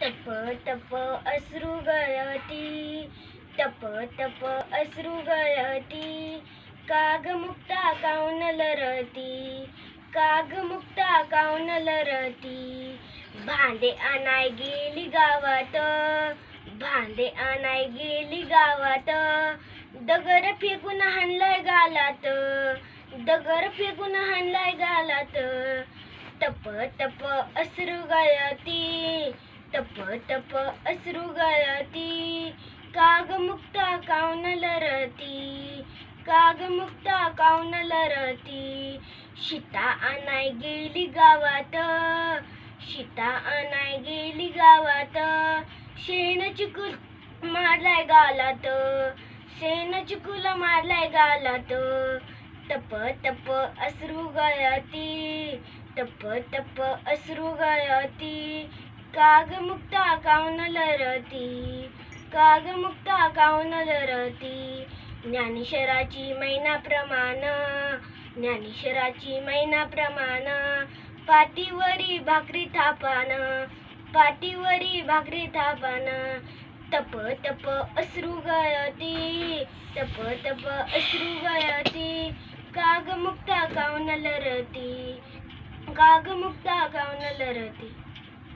तप तप अश्रू गळती तप तप अश्रू गळती काग मुक्ता काऊन लरती काग मुक्ता काऊन लरती भांडे आणाय गेली गावात भांडे आणाय गेली गावात दगर फेकून हाणलाय गालात दगर फेकून हाणलाय गालात. तप तप असरू गळती. तप तप असरू गळती. काग मुक्ता काऊन लरती काग मुक्ता काऊन लरती शिता आणाय गेली गावात. शिता आणाय गेली गावात. शेण चिकूल मारलाय गालात. शेण चिकूल मारलाय गालात. तप तप अश्रू गळती. तप तप अश्रू गळती. काग मुक्ता काऊन लरती काग मुक्ता काऊन लरती ज्ञानेश्वराची मैना प्रमाण ज्ञानेश्वराची मैनाप्रमाण पाठीवरी भाकरी थापान पाठीवरी भाकरी थापान. तप तप अश्रू गळती. तप तप अश्रू गळती. काग मुक्ता काऊन लरती काग मुक्ता काऊन लरती